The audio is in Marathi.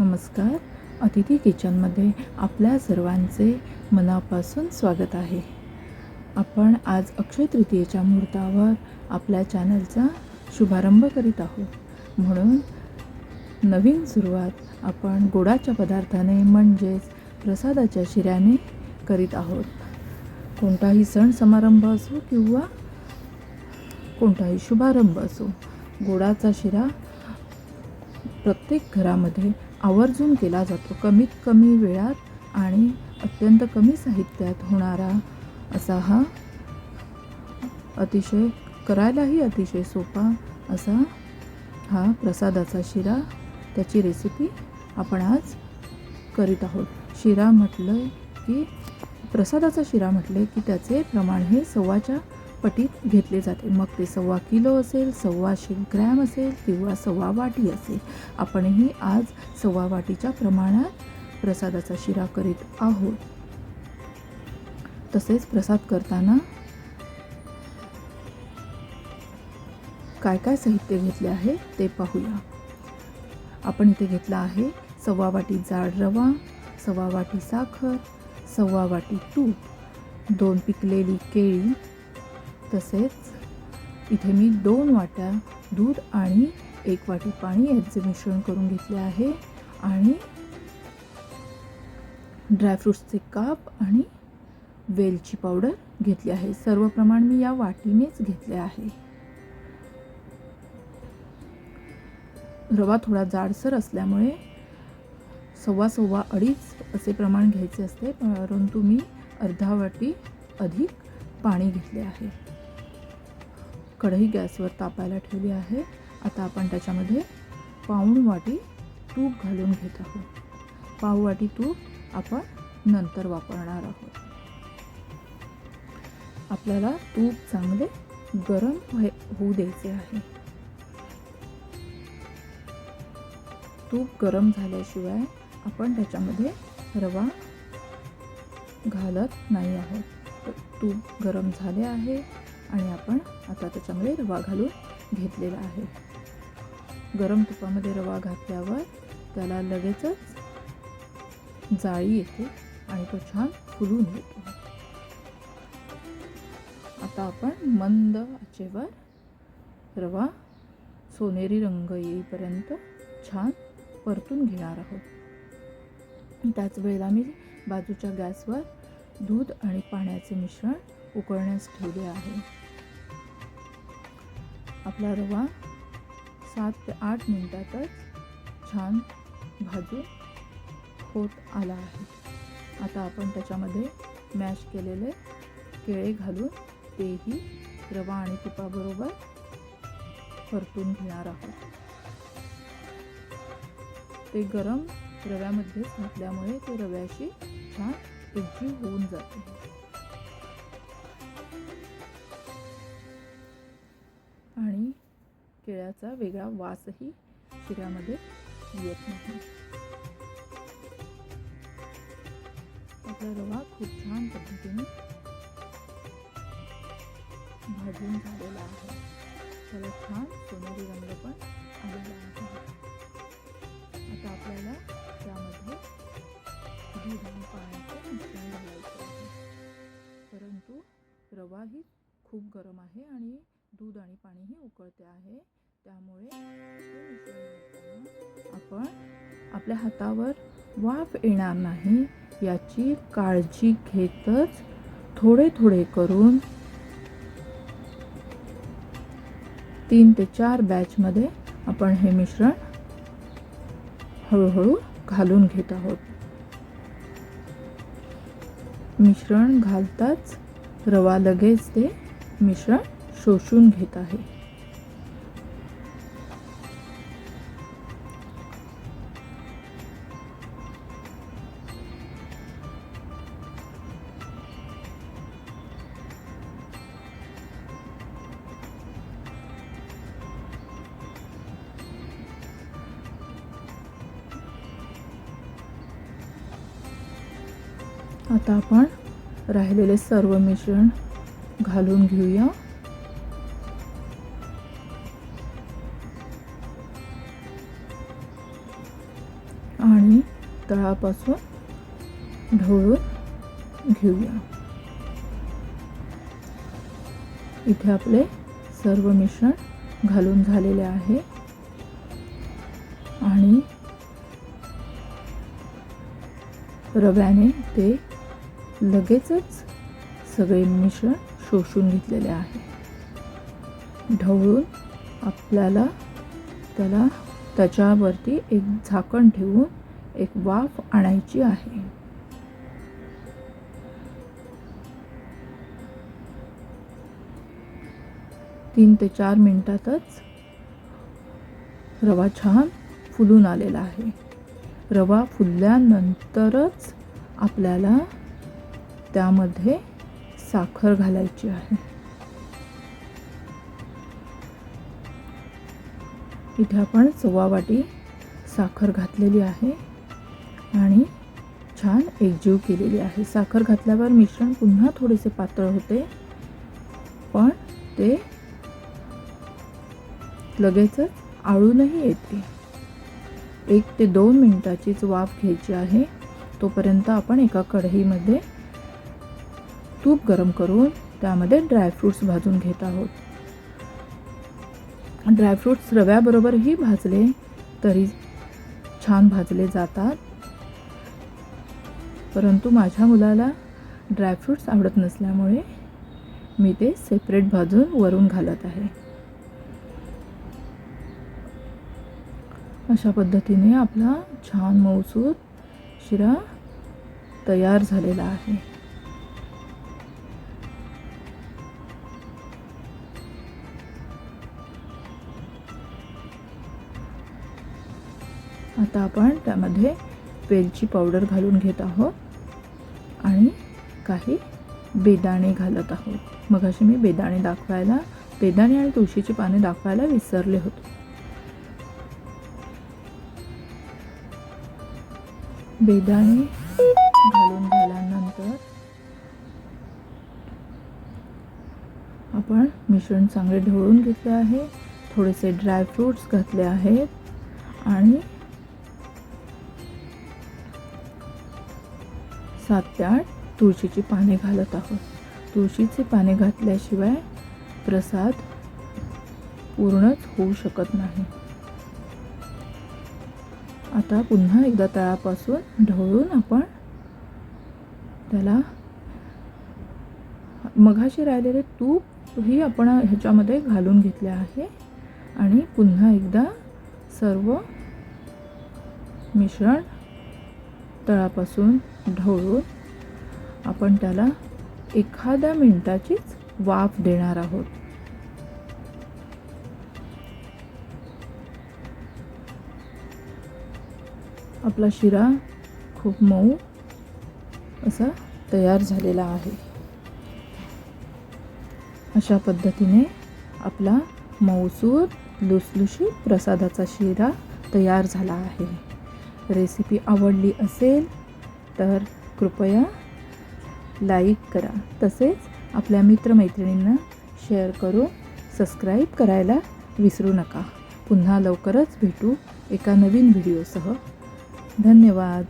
नमस्कार. अतिथी किचनमध्ये आपल्या सर्वांचे मनापासून स्वागत आहे. आपण आज अक्षय तृतीयेच्या मुहूर्तावर आपल्या चॅनलचा शुभारंभ करीत आहोत. म्हणून नवीन सुरुवात आपण गोडाच्या पदार्थाने म्हणजेच प्रसादाच्या शिऱ्याने करीत आहोत. कोणताही सण समारंभ असो किंवा कोणताही शुभारंभ असो गोडाचा शिरा प्रत्येक घरामध्ये आवर्जून केला जातो. कमीत कमी वेळात आणि अत्यंत कमी साहित्यात होणारा असा हा अतिशय करायलाही अतिशय सोपा असा हा प्रसादाचा शिरा त्याची रेसिपी आपण आज करीत आहोत. शिरा म्हटलं की प्रसादाचा शिरा म्हटले की त्याचे प्रमाण हे सव्वाच्या पटीत घेतले जाते. मग ते सव्वा किलो असेल सव्वाशे ग्रॅम असेल किंवा सव्वा वाटी असेल. आपणही आज सव्वा वाटीच्या प्रमाणात प्रसादाचा शिरा करीत आहोत. तसेच प्रसाद करताना काय काय साहित्य घेतले आहे ते पाहूया. आपण इथे घेतला आहे सव्वा वाटी जाड रवा सव्वा वाटी साखर सव्वा वाटी तूप दोन पिकलेली केळी तसेच इथे मी दोन वाट्या दूध आणि एक वाटी पाणी यांचे मिश्रण करून घेतले आहे आणि ड्रायफ्रूट्सचे काप आणि वेलची पावडर घेतली आहे. सर्व प्रमाण मी या वाटीनेच घेतले आहे. रवा थोडा जाडसर असल्यामुळे सव्वा सव्वा अडीच असे प्रमाण घ्यायचे असते परंतु मी अर्धा वाटी अधिक पाणी घेतले आहे. कढई गॅसवर तापायला ठेवली आहे. आता आपण त्याच्यामध्ये पाऊण वाटी तूप घालून घेत आहोत. पाव वाटी तूप आपण नंतर वापरणार आहोत. आपल्याला तूप चांगले गरम होऊ द्यायचे आहे. तूप गरम झाल्याशिवाय आपण त्याच्यामध्ये रवा घालत नाही आहोत. तर तूप गरम झाले आहे आणि आपण आता त्याच्यामध्ये रवा घालून घेतलेला आहे. गरम तुपामध्ये रवा घातल्यावर त्याला लगेचच जाळी येते आणि तो छान फुलून येतो. आता आपण मंद आचेवर रवा सोनेरी रंग येईपर्यंत छान परतून घेणार आहोत. त्याच वेळेला मी बाजूच्या गॅसवर दूध आणि पाण्याचे मिश्रण उकळण्यास ठेवले आहे. आपला रवा सात ते आठ मिनटातच छान भाजून होत आला आहे. आता आपण त्याच्यामध्ये मॅश केलेले केळे घालून तेही रवा आणि तुपाबरोबर परतून घेणार आहोत. ते गरम रव्यामध्येच घातल्यामुळे ते रव्याशी छान एकजीव होऊन जाते. केळ्याचा वेगळा वासही शिऱ्यामध्ये येत नाही. आपला रवा खूप छान पद्धतीने भाजून झालेला आहे. त्याला छान सोनेरी रंग पण आलेला आहे. आता आपल्याला त्यामध्ये दूध आणि पाण्याचं मिश्रण घालायचं आहे. परंतु रवाही खूप गरम आहे आणि दूध आणि पाणीही उकळते आहे. त्यामुळे आपण आपल्या हातावर वाफ येणार नाही याची काळजी घेतच थोडे थोडे करून तीन ते चार बॅचमध्ये आपण हे मिश्रण हळूहळू घालून घेत आहोत. मिश्रण घालताच रवा लगेच ते मिश्रण शोषून घेत आहे. आता आपण राहिलेले सर्व मिश्रण घालून घेऊया. आणि तळापासून ढवळून घेऊया. इथे आपले सर्व मिश्रण घालून झालेले आहे. आणि रव्याने ते लगेचच सगळे मिश्रण शोषून घेतलेले आहे. ढवळून आपल्याला त्याला त्याच्यावरती एक झाकण ठेवून एक वाफ आणायची आहे. तीन ते चार मिनिटातच रवा छान फुलून आलेला आहे. रवा फुलल्यानंतरच आपल्याला त्यामध्ये साखर घालायची आहे. इथे आपण सव्वा वाटी साखर घातलेली आहे आणि छान एकजीव केलेली आहे. साखर घातल्यावर मिश्रण पुन्हा थोडेसे पातळ होते पण ते लगेचच आळूनही येते. एक ते दोन मिनिटाचीच वाफ घ्यायची आहे. तोपर्यंत आपण एका कढईमध्ये तूप गरम करून त्यामध्ये ड्रायफ्रूट्स भाजून घेत आहोत. ड्रायफ्रूट्स रव्याबरोबरही भाजले तरी छान भाजले जातात. परंतु माझ्या मुलाला ड्रायफ्रूट्स आवडत नसल्यामुळे मी ते सेपरेट भाजून वरून घालत आहे. अशा पद्धतीने आपला छान मऊसूर शिरा तयार झालेला आहे. आता आपण त्यामध्ये वेलची पावडर घालून घेत आहोत. आणि काही बेदाणे घालत आहोत. मग अशी मी बेदाणे दाखवायला बेदाणे आणि तुळशीची पाने दाखवायला विसरले होते. बेदाणे घालून झाल्यानंतर आपण मिश्रण चांगले ढवळून घेतले आहे. थोडेसे ड्रायफ्रूट्स घातले आहेत. आणि सात ते आठ तुळशीची पाने घालत आहोत. तुळशीचे पाने घातल्याशिवाय प्रसाद पूर्णच होऊ शकत नाही. आता पुन्हा एकदा तळापासून ढवळून आपण त्याला मघाशी राहिलेले तूप ही आपण ह्याच्यामध्ये घालून घेतले आहे. आणि पुन्हा एकदा सर्व मिश्रण तळापासून ढवळून आपण त्याला एखाद्या मिनिटाचीच वाफ देणार आहोत. आपला शिरा खूप मऊ असा तयार झालेला आहे. अशा पद्धतीने आपला मऊसूर लुसलुशीत प्रसादाचा शिरा तयार झाला आहे. रेसिपी आवडली असेल तर कृपया लाईक करा. तसेच आपल्या मित्रमैत्रिणींना शेअर करून सबस्क्राईब करायला विसरू नका. पुन्हा लवकरच भेटू एका नवीन व्हिडिओसह. धन्यवाद.